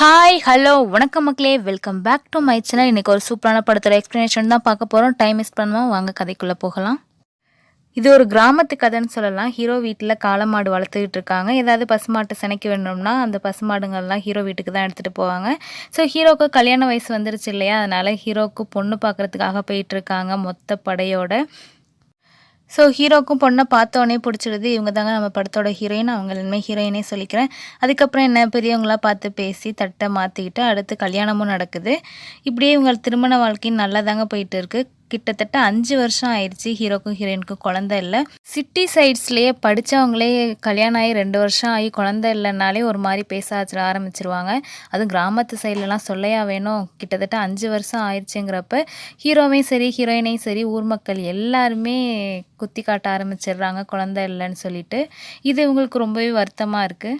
Hi hello வணக்கம் மக்களே. Welcome back to my channel இன்றைக்கி ஒரு சூப்பரான படத்தோட எக்ஸ்ப்ளனேஷன் தான் பார்க்க போகிறோம் டைம் மிஸ் பண்ணுவோம். வாங்க கதைக்குள்ளே போகலாம். இது ஒரு கிராமத்து கதைன்னு சொல்லலாம். ஹீரோ வீட்டில் காளமாடு வளர்த்துக்கிட்டு இருக்காங்க. ஏதாவது பசுமாட்டை சினைக்க வேணும்னா அந்த பசுமாடுங்கள்லாம் ஹீரோ வீட்டுக்கு தான் எடுத்துகிட்டு போவாங்க. ஸோ ஹீரோக்கு கல்யாண வயசு வந்துருச்சு இல்லையா? அதனால் ஹீரோக்கு பொண்ணு பார்க்குறதுக்காக போயிட்டுருக்காங்க மொத்த படையோட. ஸோ ஹீரோக்கும் பொண்ணை பார்த்தோன்னே பிடிச்சிடுது. இவங்க தாங்க நம்ம படத்தோட ஹீரோயின் அவங்க இனிமேல் ஹீரோயினே சொல்லிக்கிறேன். அதுக்கப்புறம் என்ன பெரியவங்களாம் பார்த்து பேசி தட்டை மாற்றிக்கிட்டு அடுத்து கல்யாணமும் நடக்குது. இப்படியே இவங்க திருமண வாழ்க்கையும் நல்லா தாங்க போயிட்டு இருக்குது கிட்டத்தட்ட அஞ்சு வருஷம் ஆயிடுச்சு ஹீரோக்கும் ஹீரோயினுக்கும் குழந்த இல்லை. சிட்டி சைட்ஸ்லேயே படித்தவங்களே கல்யாணம் ஆகி ரெண்டு வருஷம் ஆகி குழந்த இல்லைனாலே ஒரு மாதிரி பேச ஆரம்பிச்சிருவாங்க. அதுவும் கிராமத்து சைட்லலாம் சொல்லையா வேணும்? கிட்டத்தட்ட அஞ்சு வருஷம் ஆயிடுச்சுங்கிறப்ப ஹீரோவையும் சரி ஹீரோயினையும் சரி ஊர் மக்கள் எல்லாருமே குத்தி காட்ட ஆரம்பிச்சிடுறாங்க குழந்த இல்லைன்னு சொல்லிட்டு. இது இவங்களுக்கு ரொம்பவே வருத்தமாக இருக்குது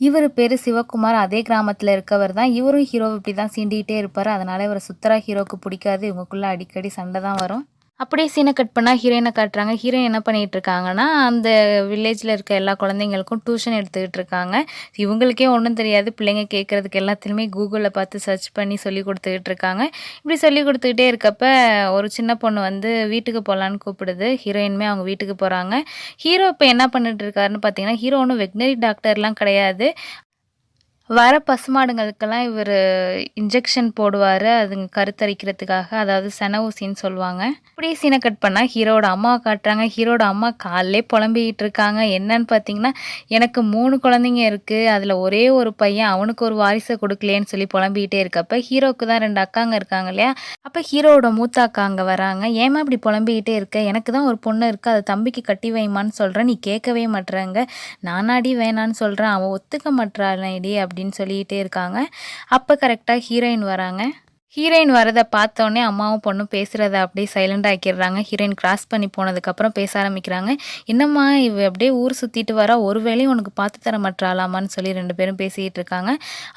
இவர் பேர் சிவகுமார் அதே கிராமத்தில் இருக்கவர் தான். இவரும் ஹீரோ இப்படி தான் சீண்டிகிட்டே இருப்பார். அதனால் இவரை சுத்தரா ஹீரோவுக்கு பிடிக்காது. இவங்களுக்குள்ளே அடிக்கடி சண்டை தான் வரும். அப்படியே சீனை கட் பண்ணால் ஹீரோயினை காட்டுறாங்க. ஹீரோயின் என்ன பண்ணிகிட்டு இருக்காங்கன்னா அந்த வில்லேஜில் இருக்க எல்லா குழந்தைங்களுக்கும் டியூஷன் எடுத்துக்கிட்டு இருக்காங்க இவங்களுக்கே ஒன்றும் தெரியாது. பிள்ளைங்க கேட்குறதுக்கு எல்லாத்துலேயுமே கூகுளில் பார்த்து சர்ச் பண்ணி சொல்லி கொடுத்துக்கிட்டு இருக்காங்க இப்படி சொல்லி கொடுத்துக்கிட்டே இருக்கப்ப ஒரு சின்ன பொண்ணு வந்து வீட்டுக்கு போகலான்னு கூப்பிடுது. ஹீரோயினுமே அவங்க வீட்டுக்கு போகிறாங்க ஹீரோ இப்போ என்ன பண்ணிட்டு இருக்காருன்னு பார்த்தீங்கன்னா ஹீரோ ஒன்றும் வெட்னரி டாக்டர்லாம் கிடையாது. வர பசுமாடுங்களுக்கெல்லாம் இவர் இன்ஜெக்ஷன் போடுவார் அதுங்க கருத்தரிக்கிறதுக்காக அதாவது சென ஊசின்னு சொல்லுவாங்க. அப்படியே சீனை கட் பண்ணால் ஹீரோட அம்மாவை காட்டுறாங்க. ஹீரோட அம்மா காலிலே புலம்பிக்கிட்டு இருக்காங்க. என்னன்னு பார்த்தீங்கன்னா எனக்கு மூணு குழந்தைங்க இருக்குது அதில் ஒரே ஒரு பையன் அவனுக்கு ஒரு வாரிசை கொடுக்கலேன்னு சொல்லி புலம்பிக்கிட்டே இருக்கப்ப ஹீரோவுக்கு தான் ரெண்டு அக்காங்க இருக்காங்க இல்லையா? அப்போ ஹீரோவோட மூத்த அக்கா அங்கே வராங்க. ஏமா இப்படி புலம்பிக்கிட்டே இருக்க? எனக்கு தான் ஒரு பொண்ணு இருக்குது அதை தம்பிக்கு கட்டி வைமான்னு சொல்கிறேன் நீ கேட்கவே மாட்டுறாங்க நானாடி வேணான்னு சொல்கிறேன் அவன் ஒத்துக்க மாட்டாடி அப்படி அப்படின்னு சொல்லிகிட்டே இருக்காங்க. அப்போ கரெக்டாக ஹீரோயின் வராங்க. ஹீரோயின் வரதை பார்த்தோன்னே அம்மாவும் பொண்ணும் பேசுகிறத அப்படியே சைலண்ட் ஆக்கிடுறாங்க. ஹீரோயின் கிராஸ் பண்ணி போனதுக்கப்புறம் பேச ஆரம்பிக்கிறாங்க. என்னம்மா இவ அப்படியே ஊர் சுற்றிட்டு வரா ஒரு வேலையும் உனக்கு பார்த்து தர மாட்டாளாமான்னு சொல்லி ரெண்டு பேரும் பேசிக்கிட்டு இருக்காங்க.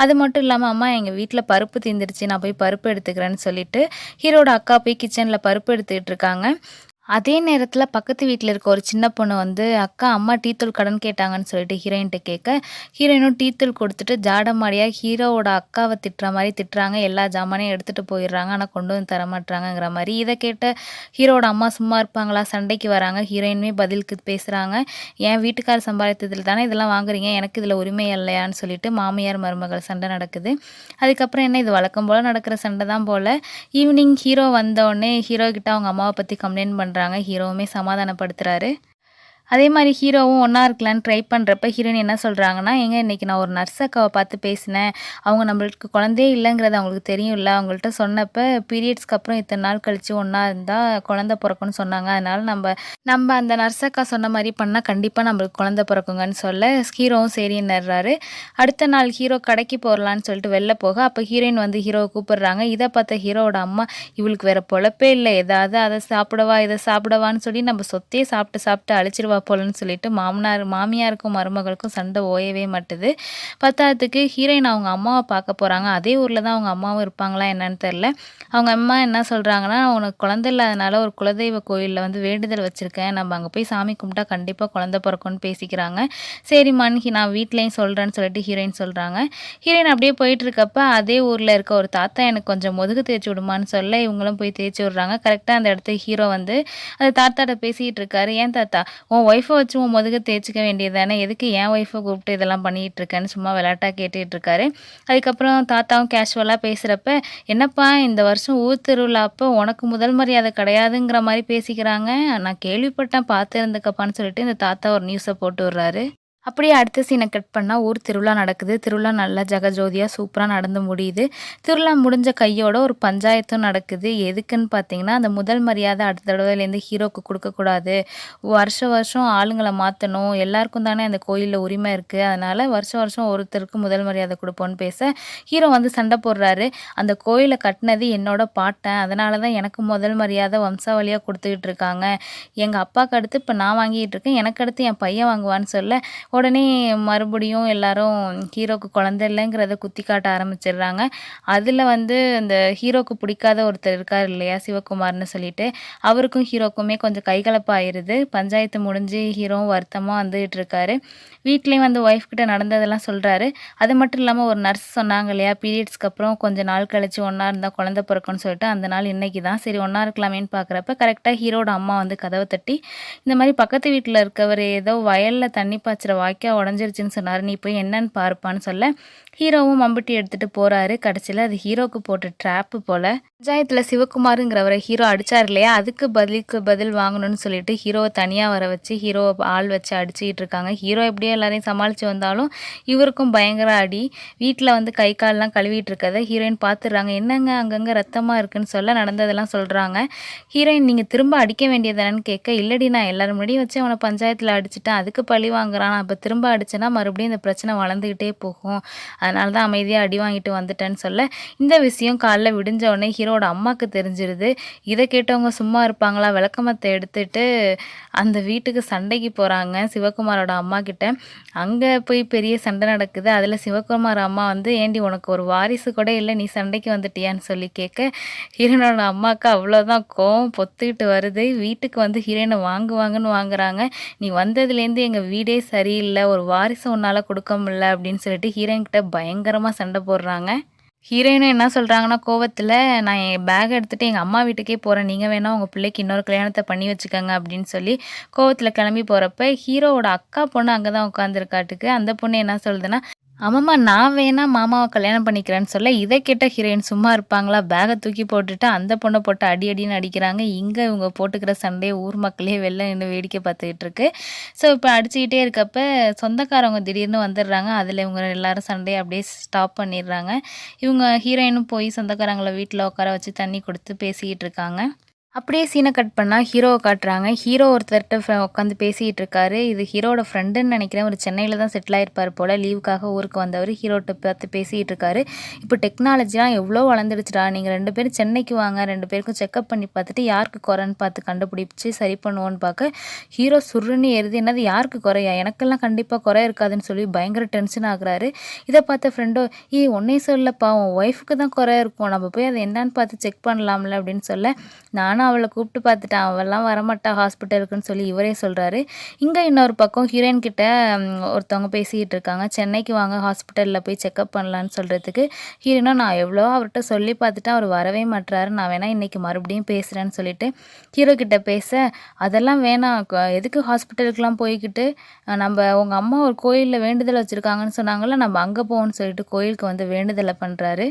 அது மட்டும் இல்லாமல் அம்மா எங்கள் வீட்டில் பருப்பு தீந்துருச்சு நான் போய் பருப்பு எடுத்துக்கிறேன்னு சொல்லிட்டு ஹீரோட அக்கா போய் கிச்சனில் பருப்பு எடுத்துக்கிட்டு இருக்காங்க. அதே நேரத்தில் பக்கத்து வீட்டில் இருக்க ஒரு சின்ன பொண்ணு வந்து அக்கா அம்மா டீத்தூள் கடன் கேட்டாங்கன்னு சொல்லிட்டு ஹீரோயின்ட்ட கேட்க ஹீரோயினும் டீத்தூள் கொடுத்துட்டு ஜாடமாடியாக ஹீரோவோட அக்காவை திட்டுற மாதிரி திட்டுறாங்க. எல்லா ஜாமானையும் எடுத்துகிட்டு போயிடுறாங்க. ஆனால் கொண்டு வந்து தரமாட்டுறாங்கிற மாதிரி இதை கேட்ட ஹீரோட அம்மா சும்மா இருப்பாங்களா? சண்டைக்கு வராங்க. ஹீரோயினுமே பதிலுக்கு பேசுகிறாங்க என் வீட்டுக்கார சம்பாதித்ததில் தானே இதெல்லாம் வாங்குறீங்க? எனக்கு இதில் உரிமை இல்லையான்னு சொல்லிட்டு மாமியார் மருமகள் சண்டை நடக்குது. அதுக்கப்புறம் என்ன? இது வழக்கம் போல் நடக்கிற சண்டை தான் போல். ஈவினிங் ஹீரோ வந்தோடனே ஹீரோ கிட்ட அவங்க அம்மாவை பற்றி கம்ப்ளைண்ட் பண்ணுறாங்க பண்ணுறாங்க ஹீரோவுமே சமாதானப்படுத்துகிறாரு அதே மாதிரி ஹீரோவும் ஒன்றா இருக்கலான்னு ட்ரை பண்ணுறப்ப ஹீரோயின் என்ன சொல்கிறாங்கன்னா எங்கே இன்றைக்கி நான் ஒரு நர்ஸ் அக்காவை பார்த்து பேசினேன். அவங்க நம்மளுக்கு குழந்தையே இல்லைங்கிறது அவங்களுக்கு தெரியும்ல. அவங்கள்ட்ட சொன்னப்போ பீரியட்ஸ்க்கு அப்புறம் இத்தனை நாள் கழித்து ஒன்றா இருந்தால் குழந்த பிறக்கும்னு சொன்னாங்க. அதனால் நம்ம நம்ம அந்த நர்ஸ் அக்கா சொன்ன மாதிரி பண்ணால் கண்டிப்பாக நம்மளுக்கு குழந்த பிறக்குங்கன்னு சொல்ல ஹீரோவும் சரின்னுறாரு அடுத்த நாள் ஹீரோ கடைக்கு போகலான்னு சொல்லிட்டு வெளில போக அப்போ ஹீரோயின் வந்து ஹீரோவை கூப்பிடுறாங்க. இதை பார்த்த ஹீரோவோட அம்மா இவளுக்கு வேறு பொழப்பே இல்லை. ஏதாவது அதை சாப்பிடவா இதை சாப்பிடவான்னு சொல்லி நம்ம சொத்தையே சாப்பிட்டு சாப்பிட்டு அழிச்சிருவா. போலன்னு சொல்லிட்டு மாமனார் மாமியாருக்கும் மருமகளுக்கும் சண்டை ஓயவே மாட்டுது. பத்தாவதுக்கு ஹீரோயின் அவங்க அம்மாவை பார்க்க போகிறாங்க அதே ஊரில் தான் அவங்க அம்மாவும் இருப்பாங்களா என்னன்னு தெரில அவங்க அம்மா என்ன சொல்கிறாங்கன்னா உனக்கு குழந்தை இல்லாதனால ஒரு குலதெய்வ கோயிலில் வந்து வேண்டுதல் வச்சுருக்கேன். நம்ம அங்கே போய் சாமி கும்பிட்டா கண்டிப்பாக குழந்தை பிறக்கும்னு பேசிக்கிறாங்க. சரி மன்ஹி நான் வீட்லேயும் சொல்கிறேன்னு சொல்லிட்டு ஹீரோயின் சொல்கிறாங்க ஹீரோயின் அப்படியே போயிட்டு இருக்கப்ப அதே ஊரில் இருக்க ஒரு தாத்தா எனக்கு கொஞ்சம் முதுகு தேய்ச்சி விடுமான்னு சொல்ல இவங்களும் போய் தேய்ச்சி விட்றாங்க. கரெக்டாக அந்த இடத்துக்கு ஹீரோ வந்து அந்த தாத்தாட்ட பேசிக்கிட்டு இருக்காரு. ஏன் தாத்தா உன் உன் ஒய்ஃபை வச்சு உன் முதுக தேய்ச்சிக்க வேண்டியது தானே எதுக்கு என் ஒய்ஃபை கூப்பிட்டு இதெல்லாம் பண்ணிகிட்டு இருக்கேன்னு சும்மா விளையாட்டாக கேட்டுட்டு இருக்காரு. அதுக்கப்புறம் தாத்தாவும் கேஷுவலாக பேசுகிறப்ப என்னப்பா இந்த வருஷம் ஊர் திருவிழா அப்போ உனக்கு முதல் மரியாதை கிடையாதுங்கிற மாதிரி பேசிக்கிறாங்க. நான் கேள்விப்பட்டேன் பார்த்துருந்துக்கப்பான்னு சொல்லிட்டு இந்த தாத்தா ஒரு நியூஸை போட்டு விடுறாரு. அப்படியே அடுத்த சீனை கட் பண்ணால் ஊர் திருவிழா நடக்குது. திருவிழா நல்லா ஜகஜோதியாக சூப்பராக நடந்து முடியுது. திருவிழா முடிஞ்ச கையோட ஒரு பஞ்சாயத்தும் நடக்குது. எதுக்குன்னு பார்த்தீங்கன்னா அந்த முதல் மரியாதை அடுத்த தடவைலேருந்து ஹீரோக்கு கொடுக்கக்கூடாது வருஷ வருஷம் ஆளுங்களை மாற்றணும் எல்லாருக்கும் தானே அந்த கோயிலில் உரிமை இருக்குது அதனால் வருஷம் வருஷம் ஒருத்தருக்கு முதல் மரியாதை கொடுப்போன்னு பேச ஹீரோ வந்து சண்டை போடுறாரு. அந்த கோயிலை கட்டினது என்னோட பாட்டேன் அதனால தான் எனக்கு முதல் மரியாதை வம்சாவளியாக கொடுத்துக்கிட்டு இருக்காங்க. எங்கள் அப்பாவுக்கு அடுத்து இப்போ நான் வாங்கிட்டு இருக்கேன். எனக்கு அடுத்து என் பையன் வாங்குவான்னு சொல்ல உடனே மறுபடியும் எல்லாரும் ஹீரோக்கு குழந்தை இல்லைங்கிறத குத்தி காட்ட ஆரம்பிச்சிடுறாங்க. அதில் வந்து அந்த ஹீரோக்கு பிடிக்காத ஒருத்தர் இருக்கார் இல்லையா சிவகுமார்னு சொல்லிட்டு. அவருக்கும் ஹீரோக்குமே கொஞ்சம் கைகலப்பாயிருது. பஞ்சாயத்து முடிஞ்சு ஹீரோவும் வருத்தமாக வந்துகிட்டு இருக்காரு. வீட்லேயும் வந்து ஒய்ஃப் கிட்ட நடந்ததெல்லாம் சொல்கிறாரு அது மட்டும் இல்லாமல் ஒரு நர்ஸ் சொன்னாங்க இல்லையா பீரியட்ஸ்க்கு அப்புறம் கொஞ்சம் நாள் கழிச்சு ஒன்றா இருந்தால் குழந்த பிறக்கும்னு சொல்லிட்டு அந்த நாள் இன்னைக்கு தான். சரி ஒன்றா இருக்கலாமேன்னு பார்க்குறப்ப கரெக்டாக ஹீரோட அம்மா வந்து கதவை தட்டி இந்த மாதிரி பக்கத்து வீட்டில் இருக்கவர் ஏதோ வயலில் தண்ணி பாய்ச்சிற வாய்க்கா உடஞ்சிருச்சுன்னு சொன்னார். நீ போய் என்னன்னு பார்ப்பான்னு சொல்ல. ஹீரோவும் மம்பட்டி எடுத்துகிட்டு போகிறாரு கடைசியில் அது ஹீரோக்கு போட்ட ட்ராப்பு போல். பஞ்சாயத்தில் சிவகுமாருங்கிறவரை ஹீரோ அடித்தார் இல்லையா? அதுக்கு பதிலுக்கு பதில் வாங்கணும்னு சொல்லிட்டு ஹீரோவை தனியாக வர வச்சு ஹீரோவை ஆள் வச்சு அடிச்சுக்கிட்டு இருக்காங்க. ஹீரோ எப்படியோ எல்லாரையும் சமாளித்து வந்தாலும் இவருக்கும் பயங்கர அடி. வீட்டில் வந்து கை கால்லாம் கழுவிட்டு இருக்கதை ஹீரோயின் பார்த்துடுறாங்க என்னங்க அங்கங்கே ரத்தமாக இருக்குன்னு சொல்ல நடந்ததெல்லாம் சொல்கிறாங்க ஹீரோயின் நீங்கள் திரும்ப அடிக்க வேண்டியதானு கேட்க இல்லடி நான் எல்லாரும் முன்னாடியும் வச்சு அவனை பஞ்சாயத்தில் அடிச்சுட்டேன். அதுக்கு பழி வாங்குறான். அப்போ திரும்ப அடிச்சேன்னா மறுபடியும் இந்த பிரச்சனை வளர்ந்துக்கிட்டே போகும். அதனால தான் அமைதியாக அடி வாங்கிட்டு வந்துட்டேன்னு சொல்ல இந்த விஷயம் காலைல விடிஞ்ச உடனே ஹீரோட அம்மாவுக்கு தெரிஞ்சிருது. இதை கேட்டவங்க சும்மா இருப்பாங்களா? விளக்கமத்தை எடுத்துட்டு அந்த வீட்டுக்கு சண்டைக்கு போகிறாங்க சிவகுமாரோட அம்மா கிட்ட. அங்கே போய் பெரிய சண்டை நடக்குது. அதில் சிவகுமார் அம்மா வந்து ஏண்டி உனக்கு ஒரு வாரிசு கூட இல்லை. நீ சண்டைக்கு வந்துட்டியான்னு சொல்லி கேட்க ஹீரோனோட அம்மாவுக்கு அவ்வளோதான் கோவம் பொத்துக்கிட்டு வருது. வீட்டுக்கு வந்து ஹீரோயினை வாங்குவாங்கன்னு வாங்குறாங்க. நீ வந்ததுலேருந்து எங்கள் வீடே சரியில்லை. ஒரு வாரிசு உன்னால் கொடுக்க முடியல. அப்படின்னு சொல்லிட்டு ஹீரோயின் கிட்ட பயங்கரமாக சண்டை போடுறாங்க. ஹீரோயினும் என்ன சொல்கிறாங்கன்னா கோவத்தில் நான் என் பேக் எடுத்துகிட்டு எங்கள் அம்மா வீட்டுக்கே போகிறேன் நீங்கள் வேணால் உங்கள் பிள்ளைக்கு இன்னொரு கல்யாணத்தை பண்ணி வச்சுக்கோங்க அப்படின்னு சொல்லி கோவத்தில் கிளம்பி போகிறப்ப ஹீரோவோட அக்கா பொண்ணு அங்கே தான் உட்காந்துருக்காட்டுக்கு அந்த பொண்ணு என்ன சொல்லுதுன்னா ஆமாம்மா நான் வேணா மாமாவை கல்யாணம் பண்ணிக்கிறேன்னு சொல்ல இதை கேட்ட ஹீரோயின் சும்மா இருப்பாங்களா? பேகை தூக்கி போட்டுட்டு அந்த பொண்ணை போட்டு அடி அடின்னு அடிக்கிறாங்க. இங்கே இவங்க போட்டுக்கிற சண்டையை ஊர் மக்களே வெளில நின்று வேடிக்கை பார்த்துக்கிட்டு இருக்கு. ஸோ இப்போ அடிச்சுக்கிட்டே இருக்கப்ப சொந்தக்காரவங்க திடீர்னு வந்துடுறாங்க. அதில் இவங்க எல்லாரும் சண்டையை அப்படியே ஸ்டாப் பண்ணிடுறாங்க. இவங்க ஹீரோயினும் போய் சொந்தக்காரங்களை வீட்டில் உட்கார வச்சு தண்ணி கொடுத்து பேசிக்கிட்டு இருக்காங்க. அப்படியே சீனை கட் பண்ணால் ஹீரோவை காட்டுறாங்க. ஹீரோ ஒருத்தர்கிட்ட உட்காந்து பேசிகிட்டு இருக்காரு இது ஹீரோட ஃப்ரெண்டுன்னு நினைக்கிறேன். ஒரு சென்னையில் தான் செட்டில் ஆயிருப்பார் போல். லீவுக்காக ஊருக்கு வந்தவர் ஹீரோட்ட பார்த்து பேசிகிட்டு இருக்காரு இப்போ டெக்னாலஜிலாம் எவ்வளோ வளர்ந்துடுச்சுடா. நீங்கள் ரெண்டு பேரும் சென்னைக்கு வாங்க. ரெண்டு பேருக்கும் செக்அப் பண்ணி பார்த்துட்டு யாருக்கு குறைன்னு பார்த்து கண்டுபிடிச்சி சரி பண்ணுவோன்னு பார்க்க ஹீரோ சுருன்னு எழுதி என்னது யாருக்கு குறையா? எனக்கெல்லாம் கண்டிப்பாக குறை இருக்காதுன்னு சொல்லி பயங்கர டென்ஷன் ஆகுறாரு. இதை பார்த்த ஃப்ரெண்டோ ஏய் ஒன்னே சொல்லப்பா உன் ஒய்ஃபுக்கு தான் குறை இருக்கும். நம்ம போய் அதை என்னன்னு பார்த்து செக் பண்ணலாம்ல அப்படின்னு சொல்ல நானும் ஆனால் அவளை கூப்பிட்டு பார்த்துட்டேன் அவள்லாம் வரமாட்டா ஹாஸ்பிட்டலுக்குன்னு சொல்லி இவரே சொல்கிறாரு இங்கே இன்னொரு பக்கம் ஹீரோயின் கிட்ட ஒருத்தவங்க பேசிக்கிட்டு இருக்காங்க. சென்னைக்கு வாங்க ஹாஸ்பிட்டலில் போய் செக்அப் பண்ணலான்னு சொல்கிறதுக்கு ஹீரோனா நான் எவ்வளோ அவர்கிட்ட சொல்லி பார்த்துட்டு அவர் வரவே மாட்டுறாரு நான் வேணால் இன்றைக்கி மறுபடியும் பேசுகிறேன்னு சொல்லிட்டு ஹீரோ கிட்ட பேச அதெல்லாம் வேணாம் எதுக்கு ஹாஸ்பிட்டலுக்குலாம் போய்கிட்டு நம்ம உங்கள் அம்மா ஒரு கோயிலில் வேண்டுதல் வச்சுருக்காங்கன்னு சொன்னாங்கள்ல நம்ம அங்கே போகணும்னு சொல்லிட்டு கோயிலுக்கு வந்து வேண்டுதலை பண்ணுறாரு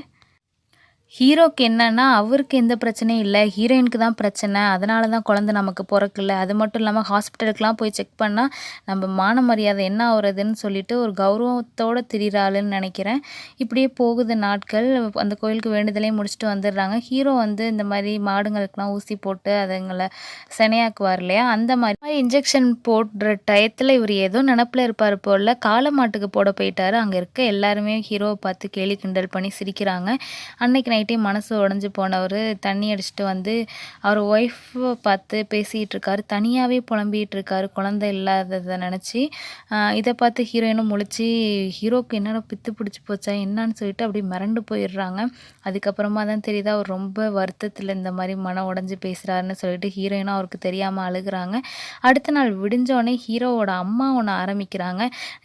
ஹீரோக்கு என்னன்னா அவருக்கு எந்த பிரச்சனையும் இல்லை. ஹீரோயினுக்கு தான் பிரச்சனை. அதனால தான் குழந்த நமக்கு பிறக்கல. அது மட்டும் இல்லாமல் ஹாஸ்பிட்டலுக்குலாம் போய் செக் பண்ணால் நம்ம மான மரியாதை என்ன ஆகுறதுன்னு சொல்லிட்டு ஒரு கௌரவத்தோடு திரிகிறாளுன்னு நினைக்கிறேன். இப்படியே போகுது நாட்கள். அந்த கோயிலுக்கு வேண்டுதலையும் முடிச்சுட்டு வந்துடுறாங்க. ஹீரோ வந்து இந்த மாதிரி மாடுங்களுக்கெலாம் ஊசி போட்டு அதுங்களை சினையாக்குவார் இல்லையா? அந்த மாதிரி இன்ஜெக்ஷன் போடுற டயத்தில் இவர் ஏதோ நினப்பில் இருப்பார் போல். காளை மாட்டுக்கு போட போயிட்டார். அங்கே இருக்க எல்லாருமே ஹீரோவை பார்த்து கேலி கிண்டல் பண்ணி சிரிக்கிறாங்க. அன்னைக்கு ஆகிட்டே மனசு உடஞ்சி போனவர் தண்ணி அடிச்சுட்டு வந்து அவர் ஒய்ஃபை பார்த்து பேசிகிட்டு இருக்காரு தனியாகவே புலம்பிகிட்டு இருக்காரு குழந்தை இல்லாததை நினச்சி இதை பார்த்து ஹீரோயினும் முழிச்சு ஹீரோக்கு என்னடா பித்து பிடிச்சி போச்சா? என்னான்னு சொல்லிட்டு அப்படியே மிரண்டு போயிடுறாங்க. அதுக்கப்புறமா தான் தெரியுது அவர் ரொம்ப வருத்தத்தில் இந்த மாதிரி மனம் உடஞ்சி பேசுகிறாருன்னு சொல்லிட்டு ஹீரோயினும் அவருக்கு தெரியாமல் அழுகுறாங்க. அடுத்த நாள் விடிஞ்சோடனே ஹீரோவோட அம்மா ஒன்று ஆரம்பிக்கிறாங்க.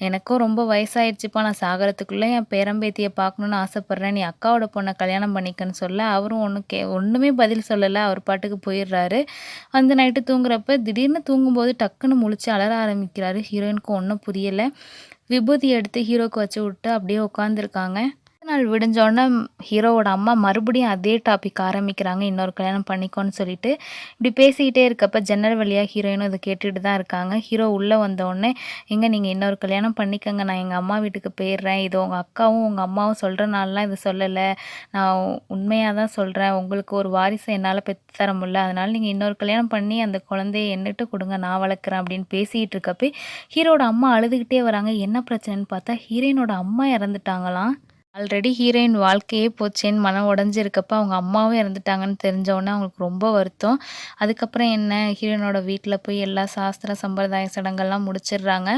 எனக்கும் ரொம்ப வயசாயிடுச்சுப்பா. நான் சாகரத்துக்குள்ளே என் பேரம்பேத்தியை பார்க்கணுன்னு ஆசைப்பட்றேன். நீ அக்காவோட பொண்ணை கல்யாணம் பண்ணி பண்ணிக்கன்னு சொல்ல அவரும் ஒன்றும் கே ஒன்றுமே பதில் சொல்லலை. அவர் பாட்டுக்கு போயிடுறாரு. அந்த நைட்டு தூங்குறப்ப திடீர்னு தூங்கும்போது டக்குன்னு முழிச்சு அலற ஆரம்பிக்கிறாரு. ஹீரோயினுக்கு ஒன்றும் புரியலை. விபூதி எடுத்து ஹீரோக்கு வச்சு விட்டு அப்படியே உட்காந்துருக்காங்க நாள் விடிஞ்சோடனே ஹீரோவோட அம்மா மறுபடியும் அதே டாபிக் ஆரம்பிக்கிறாங்க இன்னொரு கல்யாணம் பண்ணிக்கோன்னு சொல்லிட்டு. இப்படி பேசிக்கிட்டே இருக்கப்ப ஜன்னல் வழியாக ஹீரோயினும் அதை கேட்டுட்டு தான் இருக்காங்க. ஹீரோ உள்ளே வந்தோடனே எங்கே நீங்கள் இன்னொரு கல்யாணம் பண்ணிக்கோங்க நான் எங்கள் அம்மா வீட்டுக்கு போயிடுறேன். இது உங்கள் அக்காவும் உங்கள் அம்மாவும் சொல்கிறனாலலாம் இது சொல்லலை. நான் உண்மையாக தான் சொல்கிறேன் உங்களுக்கு ஒரு வாரிசை என்னால் பெற்று தர முடியல. அதனால் நீங்கள் இன்னொரு கல்யாணம் பண்ணி அந்த குழந்தைய என்னட்டு கொடுங்க நான் வளர்க்குறேன் அப்படின்னு பேசிகிட்டு இருக்கப்போ ஹீரோட அம்மா அழுதுகிட்டே வராங்க. என்ன பிரச்சனைன்னு பார்த்தா ஹீரோயினோட அம்மா இறந்துட்டாங்களாம். ஆல்ரெடி ஹீரோயின் வாழ்க்கையே போச்சேன்னு மனம் உடஞ்சிருக்கப்ப அவங்க அம்மாவும் இறந்துட்டாங்கன்னு தெரிஞ்சவொடனே அவங்களுக்கு ரொம்ப வருத்தம். அதுக்கப்புறம் என்ன? ஹீரோயினோட வீட்டில் போய் எல்லா சாஸ்திர சம்பிரதாய சடங்கெல்லாம் முடிச்சிடுறாங்க.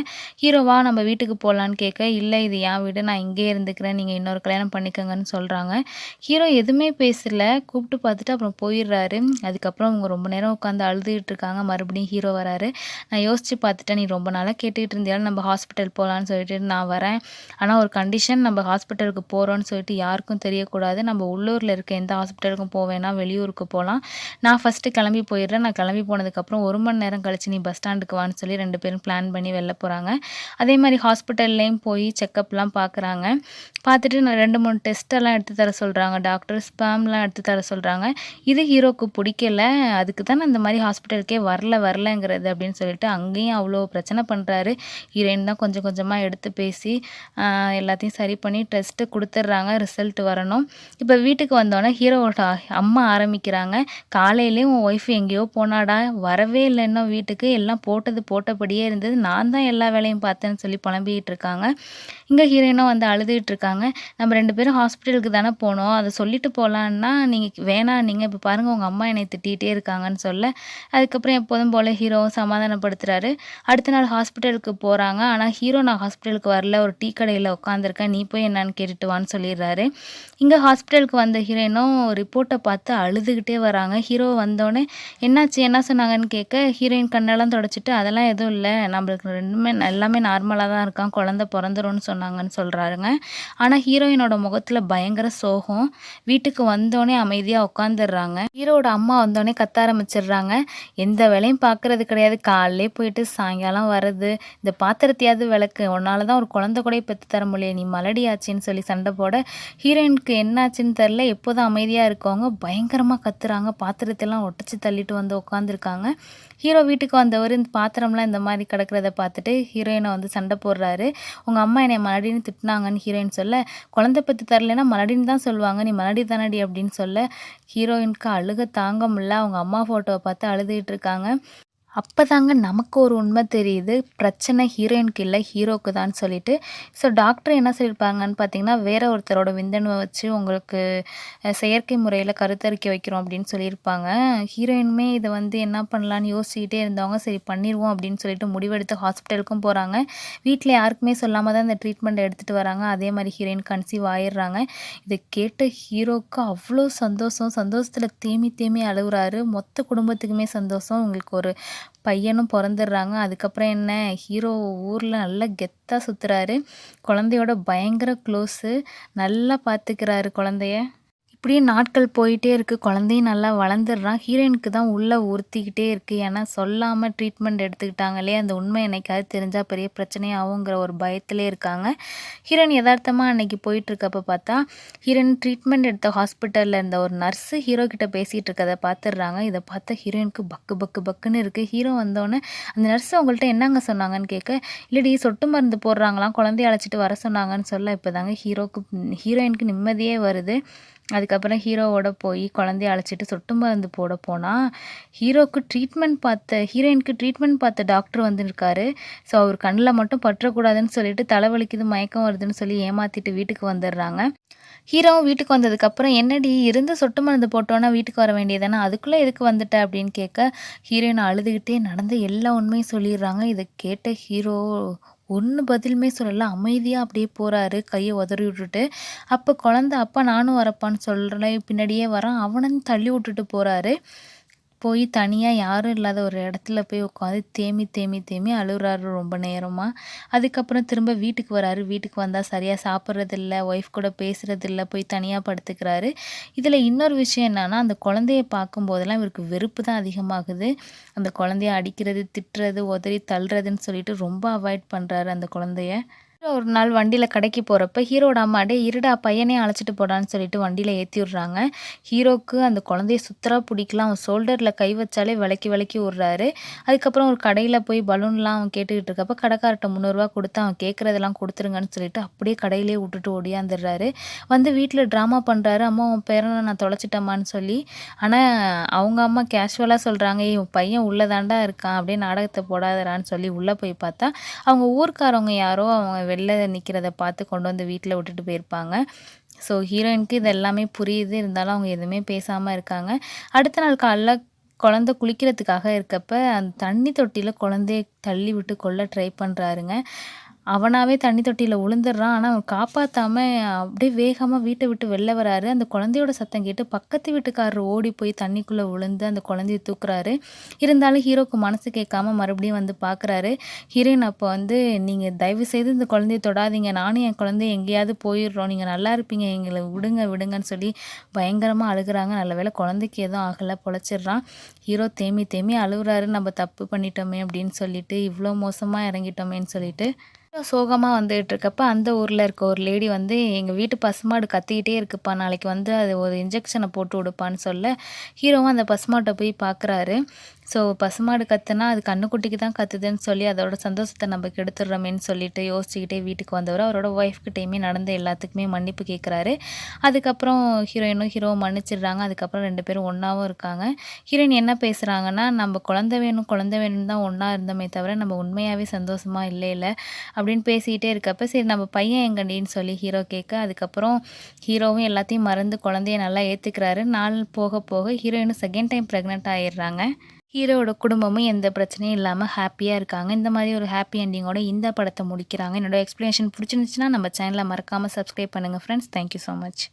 ஹீரோவா நம்ம வீட்டுக்கு போகலான்னு கேட்க இல்லை இது என் வீடு நான் இங்கேயே இருந்துக்கிறேன் நீங்கள் இன்னொரு கல்யாணம் பண்ணிக்கோங்கன்னு சொல்கிறாங்க ஹீரோ எதுவுமே பேசல. கூப்பிட்டு பார்த்துட்டு அப்புறம் போயிடுறாரு. அதுக்கப்புறம் அவங்க ரொம்ப நேரம் உட்காந்து அழுதுகிட்டு இருக்காங்க. மறுபடியும் ஹீரோ வராரு. நான் யோசிச்சு பார்த்துட்டேன். நீ ரொம்ப நாளாக கேட்டுக்கிட்டு இருந்தியாலும் நம்ம ஹாஸ்பிட்டல் போகலான்னு சொல்லிட்டு நான் வரேன். ஆனால் ஒரு கண்டிஷன் நம்ம ஹாஸ்பிட்டலுக்கு போகிறோன்னு சொல்லிட்டு யாருக்கும் தெரியக்கூடாது. நம்ம உள்ளூரில் இருக்க எந்த ஹாஸ்பிட்டலுக்கும் போவேனா வெளியூருக்கு போகலாம் நான் ஃபஸ்ட்டு கிளம்பி போயிடுறேன். நான் கிளம்பி போனதுக்கப்புறம் ஒரு மணி நேரம் கழிச்சு நீ பஸ் ஸ்டாண்டுக்கு வான்னு சொல்லி ரெண்டு பேரும் பிளான் பண்ணி வெளில போகிறாங்க அதே மாதிரி ஹாஸ்பிட்டல்லையும் போய் செக்கப்லாம் பார்க்குறாங்க பார்த்துட்டு நான் ரெண்டு மூணு டெஸ்ட்டெல்லாம் எடுத்து தர சொல்கிறாங்க டாக்டர் ஸ்பேம்லாம் எடுத்து தர சொல்கிறாங்க இது ஹீரோக்கு பிடிக்கல. அதுக்கு தான் இந்த மாதிரி ஹாஸ்பிட்டலுக்கே வரல வரலங்கிறது அப்படின்னு சொல்லிட்டு அங்கேயும் அவ்வளோ பிரச்சனை பண்ணுறாரு ஹீரோயின் தான் கொஞ்சம் கொஞ்சமாக எடுத்து பேசி எல்லாத்தையும் சரி பண்ணி டெஸ்ட்டு கொடுத்துட்றாங்க ரிசல்ட் வரணும். இப்போ வீட்டுக்கு வந்தோடனே ஹீரோவோட அம்மா ஆரம்பிக்கிறாங்க. காலையிலேயும் உன் ஒய்ஃப் எங்கேயோ போனாடா வரவே இல்லை இன்னும் வீட்டுக்கு. எல்லாம் போட்டது போட்டபடியே இருந்தது. நான் தான் எல்லா வேலையும் பார்த்தேன்னு சொல்லி புலம்பிக்கிட்டு இருக்காங்க. இங்கே ஹீரோயினும் வந்து அழுதுகிட்டு இருக்காங்க. நம்ம ரெண்டு பேரும் ஹாஸ்பிட்டலுக்கு தானே போனோம். அதை சொல்லிட்டு போகலான்னா நீங்கள் வேணாம் நீங்கள் இப்போ பாருங்கள் உங்கள் அம்மா என்னை திட்டிகிட்டே இருக்காங்கன்னு சொல்ல. அதுக்கப்புறம் எப்போதும் போல் ஹீரோவும் சமாதானப்படுத்துகிறாரு அடுத்த நாள் ஹாஸ்பிட்டலுக்கு போகிறாங்க ஆனால் ஹீரோ நான் ஹாஸ்பிட்டலுக்கு வரல. ஒரு டீ கடையில் உட்காந்துருக்கேன் நீ போய் என்னான்னு கேட்டுட்டு வான்னு சொல்லிடுறாரு. இங்கே ஹாஸ்பிட்டலுக்கு வந்த ஹீரோயினும் ரிப்போர்ட்டை பார்த்து அழுதுகிட்டே வராங்க. ஹீரோ வந்தோடனே என்னாச்சு என்ன சொன்னாங்கன்னு கேட்க ஹீரோயின் கண்ணெல்லாம் தொடச்சிட்டு அதெல்லாம் எதுவும் இல்லை. நம்மளுக்கு ரெண்டுமே எல்லாமே நார்மலாக தான் இருக்கான். குழந்த பிறந்துரும்னு சொன்னாங்கன்னு சொல்கிறாருங்க ஆனால் ஹீரோயினோட முகத்தில் பயங்கர சோகம். வீட்டுக்கு வந்தோடனே அமைதியாக உட்காந்துடுறாங்க ஹீரோட அம்மா வந்தோடனே கத்த ஆரம்பிச்சிடுறாங்க. எந்த வேலையும் பார்க்குறது கிடையாது. காலையிலே போயிட்டு சாயங்காலம் வர்றது. இந்த பாத்திரத்தையாவது விளக்கு. உன்னால தான் ஒரு குழந்தை கூட பெற்று தர முடியல. நீ மலடி ஆச்சுன்னு சொல்லி சண்டை போட ஹீரோயினுக்கு என்னாச்சுன்னு தெரில எப்போதும் அமைதியாக இருக்கவங்க பயங்கரமாக கத்துறாங்க. பாத்திரத்தெல்லாம் ஒட்டச்சு தள்ளிட்டு வந்து உட்காந்துருக்காங்க ஹீரோ வீட்டுக்கு வந்தவர் இந்த பாத்திரம்லாம் இந்த மாதிரி கிடக்கிறத பார்த்துட்டு ஹீரோயினை வந்து சண்டை போடுறாரு. உங்கள் அம்மா என்னை மலடின்னு திட்டினாங்கன்னு ஹீரோயின் சொல்ல குழந்தை பற்றி தரலைன்னா மலடின்னு தான் சொல்லுவாங்க. நீ மலடி தானடி அப்படின்னு சொல்ல ஹீரோயினுக்கு அழுக தாங்க முடியல. அவங்க அம்மா ஃபோட்டோவை பார்த்து அழுதுகிட்டு இருக்காங்க. அப்போ தாங்க நமக்கு ஒரு உண்மை தெரியுது. பிரச்சனை ஹீரோயினுக்கு இல்லை ஹீரோக்கு தான் சொல்லிட்டு. ஸோ டாக்டர் என்ன சொல்லியிருப்பாங்கன்னு பார்த்தீங்கன்னா வேற ஒருத்தரோட விந்தணுவை வச்சு உங்களுக்கு செயற்கை முறையில் கருத்தரிக்க வைக்கிறோம் அப்படின்னு சொல்லியிருப்பாங்க. ஹீரோயினுமே இதை வந்து என்ன பண்ணலான்னு யோசிச்சுக்கிட்டே இருந்தவங்க சரி பண்ணிடுவோம் அப்படின்னு சொல்லிட்டு முடிவெடுத்து ஹாஸ்பிட்டலுக்கும் போகிறாங்க வீட்டில் யாருக்குமே சொல்லாமல் தான் இந்த ட்ரீட்மெண்ட் எடுத்துகிட்டு வராங்க. அதே மாதிரி ஹீரோயின் கன்சீவ் ஆயிடுறாங்க. இதை கேட்ட ஹீரோக்கு அவ்வளோ சந்தோஷம். சந்தோஷத்தில் தேமி தேமி அழுகுறாரு. மொத்த குடும்பத்துக்குமே சந்தோஷம். உங்களுக்கு ஒரு பையனும் பிறந்துடுறாங்க. அதுக்கப்புறம் என்ன? ஹீரோ ஊரில் நல்லா கெத்தாக சுற்றுறாரு குழந்தையோட பயங்கர க்ளோஸு நல்லா பார்த்துக்கிறாரு குழந்தைய. இப்படியே நாட்கள் போயிட்டே இருக்குது குழந்தையும் நல்லா வளர்ந்துடுறான் ஹீரோயினுக்கு தான் உள்ளே உறுத்திக்கிட்டே இருக்குது ஏன்னா சொல்லாமல் ட்ரீட்மெண்ட் எடுத்துக்கிட்டாங்களே அந்த உண்மை என்னைக்காவது தெரிஞ்சால் பெரிய பிரச்சனையாகுங்கிற ஒரு பயத்திலே இருக்காங்க. ஹீரோயின் யதார்த்தமாக அன்னைக்கு போயிட்டுருக்கப்ப பார்த்தா ஹீரோயின் ட்ரீட்மெண்ட் எடுத்த ஹாஸ்பிட்டலில் இருந்த ஒரு நர்ஸு ஹீரோ கிட்ட பேசிகிட்டு இருக்கதை பார்த்துடுறாங்க. இதை பார்த்தா ஹீரோயினுக்கு பக்கு பக்கு பக்குன்னு இருக்குது ஹீரோ வந்தோடனே அந்த நர்ஸ் அவங்கள்ட்ட என்னங்க சொன்னாங்கன்னு கேட்க இல்லடி சொட்டு மருந்து போடுறாங்களாம். குழந்தைய அழைச்சிட்டு வர சொன்னாங்கன்னு சொல்ல இப்போ தாங்க ஹீரோக்கு ஹீரோயினுக்கு நிம்மதியே வருது. அதுக்கப்புறம் ஹீரோவோட போய் குழந்தைய அழைச்சிட்டு சொட்டு மருந்து போட போனால் ஹீரோக்கு ட்ரீட்மெண்ட் பார்த்த ஹீரோயினுக்கு ட்ரீட்மெண்ட் பார்த்த டாக்டர் வந்துருக்காரு. ஸோ அவர் கண்ணில் மட்டும் பற்றக்கூடாதுன்னு சொல்லிட்டு தலைவலிக்குது மயக்கம் வருதுன்னு சொல்லி ஏமாற்றிட்டு வீட்டுக்கு வந்துடுறாங்க. ஹீரோவும் வீட்டுக்கு வந்ததுக்கப்புறம் என்னடி இருந்து சொட்டு மருந்து போட்டோன்னா வீட்டுக்கு வர வேண்டியதானே அதுக்குள்ளே எதுக்கு வந்துட்ட? அப்படின்னு கேட்க ஹீரோயின் அழுதுகிட்டே நடந்த எல்லா உண்மையும் சொல்லிடுறாங்க. இதை கேட்ட ஹீரோ ஒன்று பதிலுமே சொல்லலை. அமைதியாக அப்படியே போகிறாரு கையை உதறி விட்டுட்டு அப்போ குழந்த அப்பா நானும் வரப்பான்னு சொல்கிறேன் பின்னாடியே வரான். அவனையும் தள்ளி விட்டுட்டு போகிறாரு போய் தனியாக யாரும் இல்லாத ஒரு இடத்துல போய் உட்காந்து தேமி தேமி தேமி அழுகுறாரு ரொம்ப நேரமாக அதுக்கப்புறம் திரும்ப வீட்டுக்கு வராரு. வீட்டுக்கு வந்தால் சரியாக சாப்பிட்றதில்ல ஒய்ஃப் கூட பேசுகிறதில்ல போய் தனியாக படுத்துக்கிறாரு. இதில் இன்னொரு விஷயம் என்னென்னா அந்த குழந்தைய பார்க்கும்போதெல்லாம் இவருக்கு வெறுப்பு தான் அதிகமாகுது. அந்த குழந்தைய அடிக்கிறது திட்டுறது உதறி தள்ளுறதுன்னு சொல்லிட்டு ரொம்ப அவாய்ட் பண்ணுறாரு அந்த குழந்தைய. ஒரு நாள் வண்டியில் கடைக்கு போகிறப்ப ஹீரோட அம்மா டே இருடா பையனே அழைச்சிட்டு போடான்னு சொல்லிட்டு வண்டியில் ஏற்றி விட்றாங்க ஹீரோக்கு அந்த குழந்தைய சுத்தராக பிடிக்கலாம் அவன் ஷோல்டரில் கை வச்சாலே விளக்கி விளக்கி விட்றாரு அதுக்கப்புறம் ஒரு கடையில் போய் பலூன்லாம் அவன் கேட்டுக்கிட்டு இருக்கப்ப கடைக்கார்ட்ட முந்நூறுரூவா கொடுத்து அவன் கேட்குறதெல்லாம் கொடுத்துருங்கன்னு சொல்லிட்டு அப்படியே கடையிலே விட்டுட்டு ஓடியாந்துடுறாரு. வந்து வீட்டில் ட்ராமா பண்ணுறாரு அம்மா உன் பேரனை நான் தொலைச்சிட்டம்மான்னு சொல்லி. ஆனால் அவங்க அம்மா கேஷுவலாக சொல்கிறாங்க இவன் பையன் உள்ளதாண்டா இருக்கான். அப்படியே நாடகத்தை போடாதரான்னு சொல்லி உள்ளே போய் பார்த்தா அவங்க ஊர்க்காரவங்க யாரோ அவங்க வெளில நிற்கிறத பார்த்து கொண்டு வந்து வீட்டில் விட்டுட்டு போயிருப்பாங்க. ஸோ ஹீரோயினுக்கு இது எல்லாமே புரியுது. இருந்தாலும் அவங்க எதுவுமே பேசாமல் இருக்காங்க. அடுத்த நாள் காலைல குழந்த குளிக்கிறதுக்காக இருக்கப்ப அந்த தண்ணி தொட்டியில் குழந்தைய தள்ளி விட்டு கொள்ள ட்ரை பண்ணுறாருங்க அவனாவே தண்ணி தொட்டியில் விழுந்துடுறான் ஆனால் அவன் காப்பாற்றாம அப்படியே வேகமாக வீட்டை விட்டு வெளில வராரு. அந்த குழந்தையோட சத்தம் கேட்டு பக்கத்து வீட்டுக்காரர் ஓடி போய் தண்ணிக்குள்ளே விழுந்து அந்த குழந்தைய தூக்குறாரு. இருந்தாலும் ஹீரோக்கு மனசு கேட்காம மறுபடியும் வந்து பார்க்குறாரு ஹீரோயின் அப்போ வந்து நீங்கள் தயவு செய்து இந்த குழந்தைய தொடாதீங்க. நானும் என் குழந்தைய எங்கேயாவது போயிடுறோம். நீங்கள் நல்லா இருப்பீங்க. எங்களை விடுங்க விடுங்கன்னு சொல்லி பயங்கரமாக அழுகுறாங்க. நல்ல வேளை குழந்தைக்கு எதுவும் ஆகலை. பொழைச்சிடுறான். ஹீரோ தேமி தேமி அழுகுறாரு. நம்ம தப்பு பண்ணிட்டோமே அப்படின்னு சொல்லிட்டு இவ்வளோ மோசமாக இறங்கிட்டோமேன்னு சொல்லிட்டு சோகமாக வந்துகிட்டு இருக்கப்ப அந்த ஊரில் இருக்க ஒரு லேடி வந்து எங்கள் வீட்டு பசுமாடு கத்திக்கிட்டே இருக்குப்பா நாளைக்கு வந்து அது ஒரு இன்ஜெக்ஷனை போட்டு விடுப்பான்னு சொல்ல ஹீரோவும் அந்த பசுமாட்டை போய் பார்க்குறாரு ஸோ பசுமாடு கத்துனா அது கண்ணுக்குட்டிக்கு தான் கத்துதுன்னு சொல்லி அதோட சந்தோஷத்தை நம்ம கெடுத்துடுறோமேன்னு சொல்லிட்டு யோசிச்சுக்கிட்டே வீட்டுக்கு வந்தவர். அவரோட ஒய்ஃப்கிட்டையுமே நடந்த எல்லாத்துக்குமே மன்னிப்பு கேட்குறாரு அதுக்கப்புறம் ஹீரோயினும் ஹீரோ மன்னிச்சிடுறாங்க. அதுக்கப்புறம் ரெண்டு பேரும் ஒன்றாவும் இருக்காங்க. ஹீரோயின் என்ன பேசுகிறாங்கன்னா நம்ம குழந்தை வேணும் குழந்தை வேணும் தான் ஒன்றா இருந்தோமே தவிர நம்ம உண்மையாகவே சந்தோஷமாக இல்லை இல்லை அப்படின்னு பேசிக்கிட்டே இருக்கப்ப சரி நம்ம பையன் எங்கண்டின்னு சொல்லி ஹீரோ கேட்க அதுக்கப்புறம் ஹீரோவும் எல்லாத்தையும் மறந்து குழந்தைய நல்லா ஏற்றுக்கிறாரு நாள் போக போக ஹீரோயினும் செகண்ட் டைம் ப்ரெக்னென்ட் ஆயிடுறாங்க. ஹீரோவோட குடும்பமும் எந்த பிரச்சனையும் இல்லாமல் ஹாப்பியாக இருக்காங்க. இந்த மாதிரி ஒரு ஹாப்பி எண்டிங்கோட இந்த படத்தை முடிக்கிறாங்க. என்னோடய எக்ஸ்ப்ளனேஷன் பிடிச்சிருந்துச்சுன்னா நம்ம சேனலை மறக்காமல் சப்ஸ்கிரைப் பண்ணுங்கள் ஃப்ரெண்ட்ஸ் தேங்க்யூ ஸோ மச்